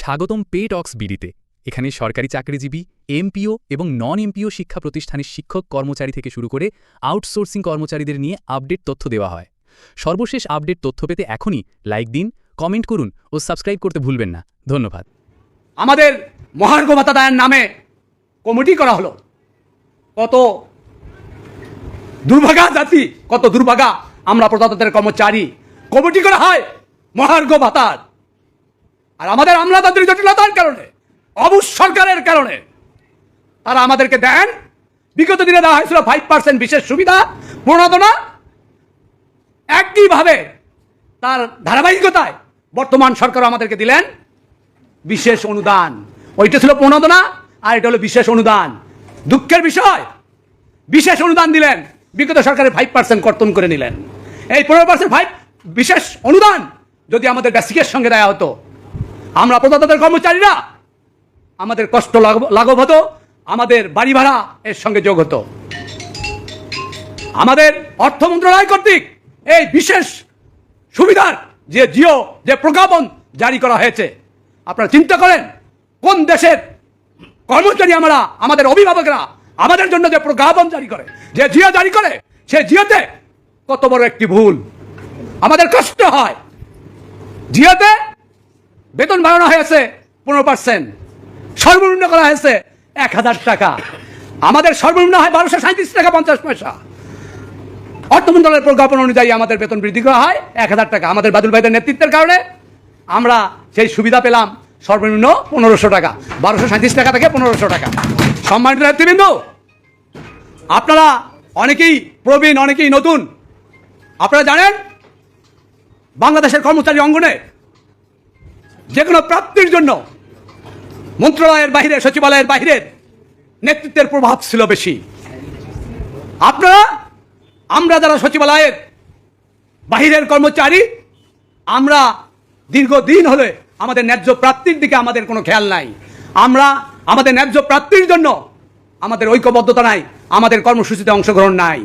স্বাগতম পে টক্স বিডিতে। এখানে সরকারি চাকরিজীবী, এমপিও এবং নন এমপিও শিক্ষা প্রতিষ্ঠানের শিক্ষক কর্মচারী থেকে শুরু করে আউটসোর্সিং কর্মচারীদের নিয়ে আপডেট তথ্য দেওয়া হয়। সর্বশেষ আপডেট তথ্য পেতে এখনই লাইক দিন কমেন্ট করুন ও সাবস্ক্রাইব করতে ভুলবেন না। ধন্যবাদ। আমাদের মহার্ঘ ভাতা দায়ের নামে কমিটি করা হলো। কত দুর্ভাগা জাতি, কত দুর্ভাগা আমরা প্রজাতন্ত্রের কর্মচারী। কমিটি করা হয় মহার্ঘ ভাতার। আর আমাদের আমলাতান্ত্রিক জটিলতার কারণে অবুজ সরকারের কারণে তারা আমাদেরকে দেন। বিগত দিনে দেওয়া হয়েছিল ফাইভ পার্সেন্ট বিশেষ সুবিধা, প্রণোদনা। একইভাবে তার ধারাবাহিকতায় বর্তমান সরকার আমাদেরকে দিলেন বিশেষ অনুদান। ওইটা ছিল প্রণোদনা, আর এটা হলো বিশেষ অনুদান। দুঃখের বিষয়, বিশেষ অনুদান দিলেন। বিগত সরকারের ফাইভ পার্সেন্ট কর্তন করে নিলেন। এই পনেরো পার্সেন্ট ফাইভ বিশেষ অনুদান যদি আমাদের বেসিকের সঙ্গে দেওয়া হতো আমরা প্রজাতন্ত্রের কর্মচারীরা, আমাদের কষ্ট লাঘব হতো, আমাদের বাড়ি ভাড়া এর সঙ্গে যোগ হতো। আমাদের অর্থ মন্ত্রণালয় কর্তৃক এই বিশেষ সুবিধার যে জিও, যে প্রজ্ঞাপন জারি করা হয়েছে, আপনারা চিন্তা করেন, কোন দেশের কর্মচারী আমরা, আমাদের অভিভাবকরা আমাদের জন্য যে প্রজ্ঞাপন জারি করে, যে জিও জারি করে, সে জিওতে কত বড় একটি ভুল। আমাদের কষ্ট হয়। জিওতে বেতন বাড়ানো হয়েছে পনেরো পার্সেন্ট সর্বনিম্ন করা হয়েছে এক হাজার টাকা। আমাদের সর্বনিম্ন হয় বারোশো সাঁত্রিশ টাকা পঞ্চাশ পয়সা। অর্থ মন্ত্রণালয়ের প্রজ্ঞাপন অনুযায়ী আমাদের বেতন বৃদ্ধি করা হয় এক হাজার টাকা। আমাদের বাদুল ভাইদের নেতৃত্বের কারণে আমরা সেই সুবিধা পেলাম সর্বনিম্ন পনেরোশো টাকা। বারোশো সাঁত্রিশ টাকা থেকে পনেরোশো টাকা। সম্মানিত নেতৃবৃন্দ, আপনারা অনেকেই প্রবীণ, অনেকেই নতুন। আপনারা জানেন বাংলাদেশের কর্মচারী অঙ্গনে যে কোনো প্রাপ্তির জন্য মন্ত্রণালয়ের বাইরে, সচিবালয়ের বাইরের নেতৃত্বের প্রভাব ছিল বেশি। আপনারা, আমরা যারা সচিবালয়ের বাহিরের কর্মচারী, আমরা দীর্ঘদিন হলে আমাদের ন্যায্য প্রাপ্তির দিকে আমাদের কোনো খেয়াল নাই। আমরা আমাদের ন্যায্য প্রাপ্তির জন্য আমাদের ঐক্যবদ্ধতা নাই, আমাদের কর্মসূচিতে অংশগ্রহণ নাই।